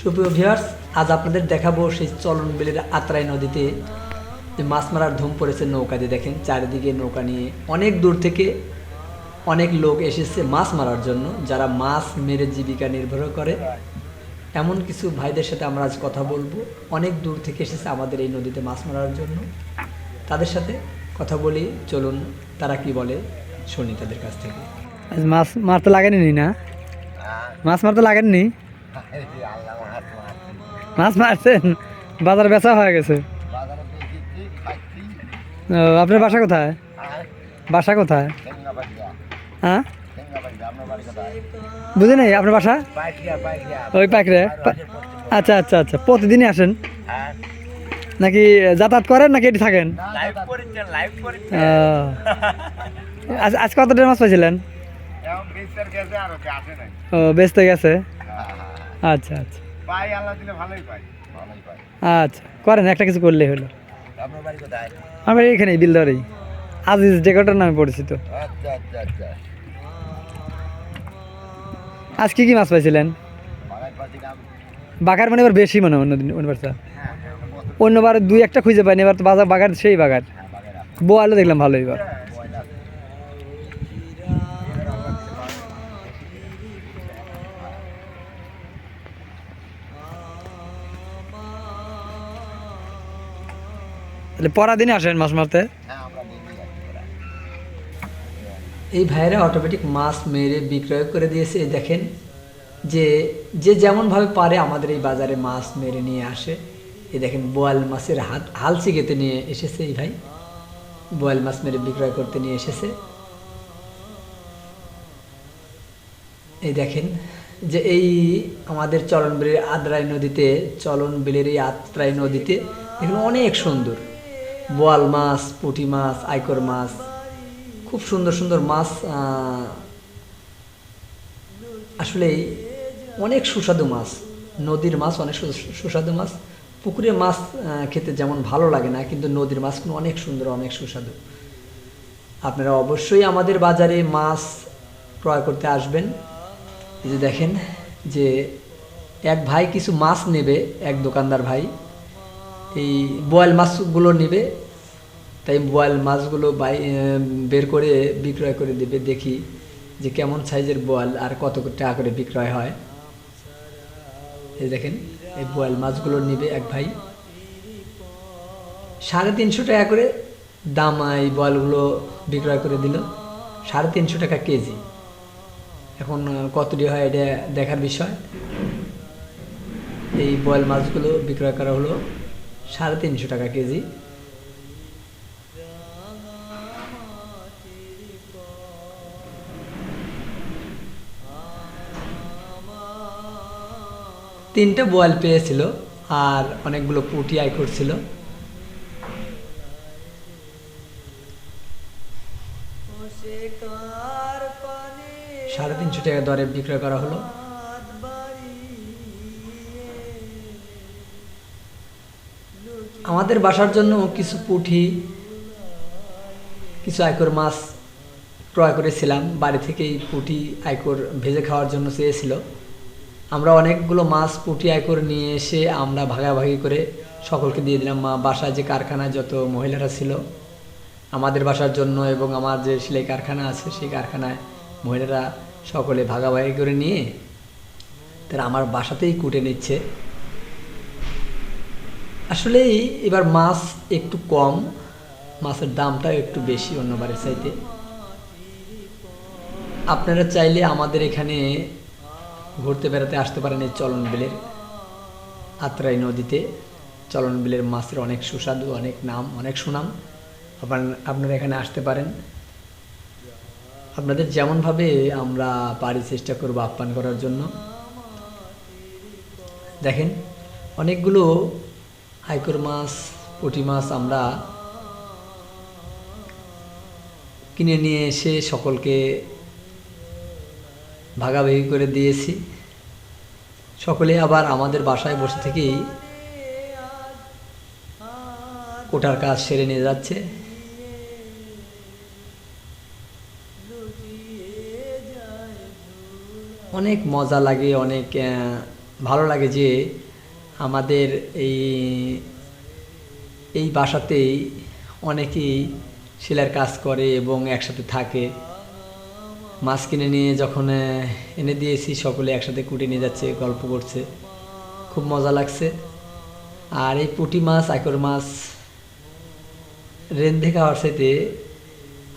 সুপ্রিয় ভিউয়ার্স আজ আপনাদের দেখাবো সেই চলন বিলের আত্রাই নদীতে যে মাছ মারার ধুম পড়েছে নৌকা দিয়ে। দেখেন চারিদিকে নৌকা নিয়ে অনেক দূর থেকে অনেক লোক এসেছে মাছ মারার জন্য যারা মাছ মেরে জীবিকা নির্ভর করে। এমন কিছু ভাইদের সাথে আমরা আজ কথা বলব। অনেক দূর থেকে এসেছে আমাদের এই নদীতে মাছ মারার জন্য। তাদের সাথে কথা বলি চলুন তারা কি বলে শুনি তাদের কাছ থেকে। আজ মাছ মারতে লাগেনি না? মাছ মারতে লাগেননি? মাছ মারছেন? বাজার বেচা হয়ে গেছে। আপনার বাসা কোথায়? বাসা কোথায়? হ্যাঁ? বুঝি নাই আপনার বাসা? ওই পাখরে আচ্ছা আচ্ছা আচ্ছা প্রতিদিনই আসেন? নাকি যাতায়াত করেন নাকি এটি থাকেন। আজ আজ কত টাকা মাছ পাইছিলেন? ও বেচতে গেছে? আচ্ছা আচ্ছা। পাই আল্লাহ দিলে ভালোই পাই। আচ্ছা করেন একটা কিছু করলেই হলো। আপনার বাড়ি কোথায়? আমার এখানে বিলদারেই। আজিজ ডেকোটার নামে পরিচিত। আচ্ছা আচ্ছা আচ্ছা। আজ কি কি মাছ পাইছিলেন? বাগান বাগার মানে এবার বেশি মনে হয় অন্যদিন অন্যবার চেয়ে। অন্যবার দুই একটা খুঁজে পাইনি এবার তো বাজার বাগার সেই বাগার বোয়ালও দেখলাম ভালো এবার। তাহলে পরা দিনে আসেন মাছ মারতে? হ্যাঁ এই ভাইয়েরা অটোমেটিক মাছ মেরে বিক্রয় করে দিয়েছে এই দেখেন যে যে যেমনভাবে পারে আমাদের এই বাজারে মাছ মেরে নিয়ে আসে। এই দেখেন বোয়াল মাছের হাত হালসি গেতে নিয়ে এসেছে এই ভাই। বোয়াল মাছ মেরে বিক্রয় করতে নিয়ে এসেছে। এই দেখেন যে এই আমাদের চলন বিলের আদ্রাই নদীতে চলন বিলের এই আত্রাই নদীতে এখানে অনেক সুন্দর। বোয়াল মাছ, পুঁটি মাছ, আইকর মাছ, খুব সুন্দর সুন্দর মাছ আসলে অনেক সুস্বাদু মাছ, নদীর মাছ অনেক সুস্বাদু মাছ পুকুরে মাছ খেতে যেমন ভালো লাগে না, কিন্তু নদীর মাছগুলো অনেক সুন্দর, অনেক সুস্বাদু। আপনারা অবশ্যই আমাদের বাজারে মাছ ক্রয় করতে আসবেন। যে দেখেন যে এক ভাই কিছু মাছ নেবে, এক দোকানদার ভাই। এই বোয়াল মাছগুলো নেবে, তাই বোয়াল মাছগুলো বাই বের করে বিক্রয় করে দেবে, দেখি যে কেমন সাইজের বোয়াল আর কত টাকা করে বিক্রয় হয়। এই দেখেন, এই বোয়াল মাছগুলো নেবে এক ভাই। সাড়ে তিনশো টাকা করে দাম এই বোয়ালগুলো বিক্রয় করে দিল, সাড়ে তিনশো টাকা কেজি। এখন কতটি হয় এটা দেখার বিষয়। এই বোয়াল মাছগুলো বিক্রয় করা হলো সাড়ে তিনশো টাকা কেজি। তিনটে বোয়াল পেয়েছিল আর অনেকগুলো পুঁটি আয় করছিল। সাড়ে তিনশো টাকা দরে বিক্রয় করা হলো। আমাদের বাসার জন্য কিছু পুঁটি কিছু আয়কর মাছ ক্রয় করেছিলাম। বাড়ি থেকেই পুঁটি আয়কর ভেজে খাওয়ার জন্য চেয়েছিল। আমরা অনেকগুলো মাছ পুঁটি আয়কর নিয়ে এসে আমরা ভাগাভাগি করে সকলকে দিয়ে দিলাম। মা, বাসায় যে কারখানায় যত মহিলারা ছিল আমাদের বাসার জন্য এবং আমার যে সেলাই কারখানা আছে, সেই কারখানায় মহিলারা সকলে ভাগাভাগি করে নিয়ে তারা আমার বাসাতেই কুটে নিচ্ছে। আসলেই এবার মাছ একটু কম, মাছের দামটা একটু বেশি অন্যবারের চাইতে। আপনারা চাইলে আমাদের এখানে ঘুরতে বেড়াতে আসতে পারেন এই চলন বিলের, আত্রাই নদীতে। চলন বিলের মাছের অনেক সুস্বাদু, অনেক নাম, অনেক সুনাম। আপনার আপনারা এখানে আসতে পারেন। আপনাদের যেমনভাবে আমরা পারি চেষ্টা করব আপ্যায়ন করার জন্য। দেখেন, অনেকগুলো আইকর মাছ, পুঁটি মাছ আমরা কিনে নিয়ে এসে সকলকে ভাগাভাগি করে দিয়েছি। সকলে আবার আমাদের বাসায় বসে থেকেই কোটার কাজ সেরে নিয়ে যাচ্ছে। অনেক মজা লাগে, অনেক ভালো লাগে যে আমাদের এই এই বাসাতেই অনেকেই সেলাইয়ের কাজ করে এবং একসাথে থাকে। মাছ কিনে নিয়ে যখন এনে দিয়েছি, সকলে একসাথে কুটে নিয়ে যাচ্ছে, গল্প করছে। খুব মজা লাগছে। আর এই পুঁটি মাছ, আইকর মাছ রেন্ধে খাওয়ার সাথে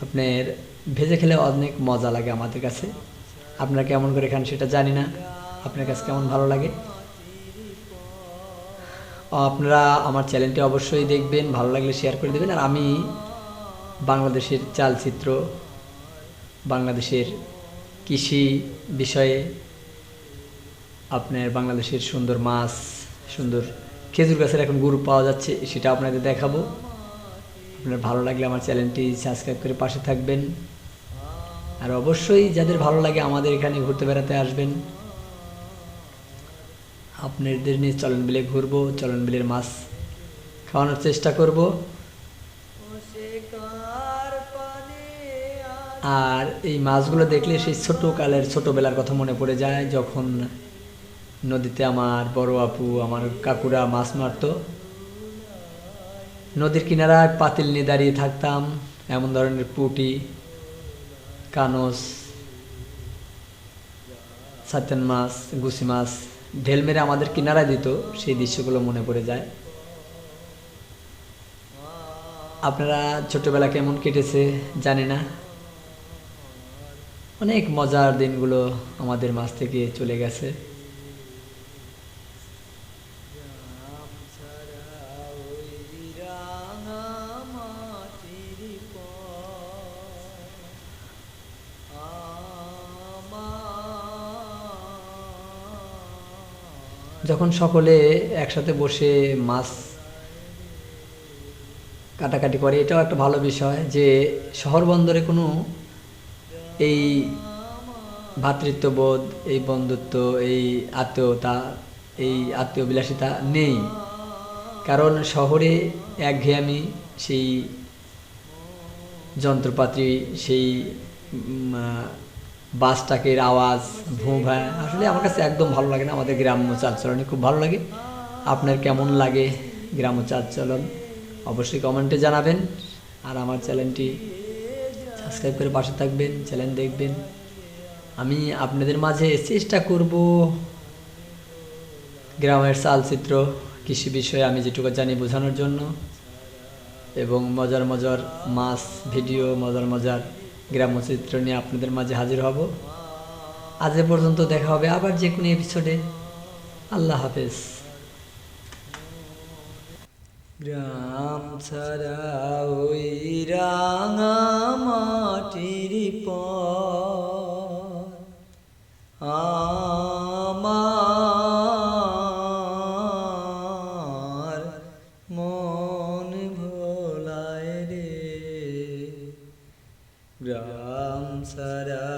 আপনার ভেজে খেলে অনেক মজা লাগে আমাদের কাছে। আপনারা কেমন করে খান সেটা জানি না। আপনার কাছে কেমন ভালো লাগে? আপনারা আমার চ্যানেলটি অবশ্যই দেখবেন, ভালো লাগলে শেয়ার করে দেবেন। আর আমি বাংলাদেশের চালচিত্র, বাংলাদেশের কৃষি বিষয়ে আপনার বাংলাদেশের সুন্দর মাছ, সুন্দর খেজুর গাছের এখন গুরু পাওয়া যাচ্ছে, সেটা আপনাদের দেখাবো। আপনার ভালো লাগলে আমার চ্যানেলটি সাবস্ক্রাইব করে পাশে থাকবেন। আর অবশ্যই যাদের ভালো লাগে আমাদের এখানে ঘুরতে বেড়াতে আসবেন। আপনাদের নিয়ে চলন বিলে ঘুরবো, চলন বিলের মাছ খাওয়ানোর চেষ্টা করব। আর এই মাছগুলো দেখলে সেই ছোট কালের ছোটবেলার কথা মনে পড়ে যায়, যখন নদীতে আমার বড় আপু, আমার কাকুরা মাছ মারতো। নদীর কিনারায় পাতিল নিয়ে দাঁড়িয়ে থাকতাম, এমন ধরনের পুটি, কানস সাতেন মাছ, গুছি মাছ ঢেল মেরে আমাদের কিনারা দিত, সেই দৃশ্যগুলো মনে পড়ে যায়। আপনারা ছোটবেলা কেমন কেটেছে জানি না। অনেক মজার দিনগুলো আমাদের মাছ থেকে চলে গেছে। যখন সকলে একসাথে বসে মাছ কাটাকাটি করে, এটাও একটা ভালো বিষয় যে শহর বন্দরে কোনো এই ভ্রাতৃত্ববোধ এই বন্ধুত্ব, এই আত্মীয়তা, এই আত্মীয় বিলাসিতা নেই। কারণ শহরে একঘেয়ামি, সেই যন্ত্রপাতি, সেই বাস ট্রাকের আওয়াজ ভূ ভা আসলে আমার কাছে একদম ভালো লাগে না আমাদের গ্রাম্য চালচলনে খুব ভালো লাগে। আপনার কেমন লাগে গ্রাম্য চালচলন? অবশ্যই কমেন্টে জানাবেন। আর আমার চ্যানেলটি সাবস্ক্রাইব করে পাশে থাকবেন, চ্যানেল দেখবেন। আমি আপনাদের মাঝে চেষ্টা করব গ্রামের চালচিত্র, কৃষি বিষয়ে আমি যেটুকু জানি বোঝানোর জন্য। এবং মজার মজার মাছ, ভিডিও, মজার মজার গ্রাম্য চিত্র নিয়ে আপনাদের মাঝে হাজির হব। আজ পর্যন্ত দেখা হবে আবার যে কোনো এপিসোডে আল্লাহ হাফেজ। গ্রাম ছাড়া ওই রাঙা গ্রাম সারা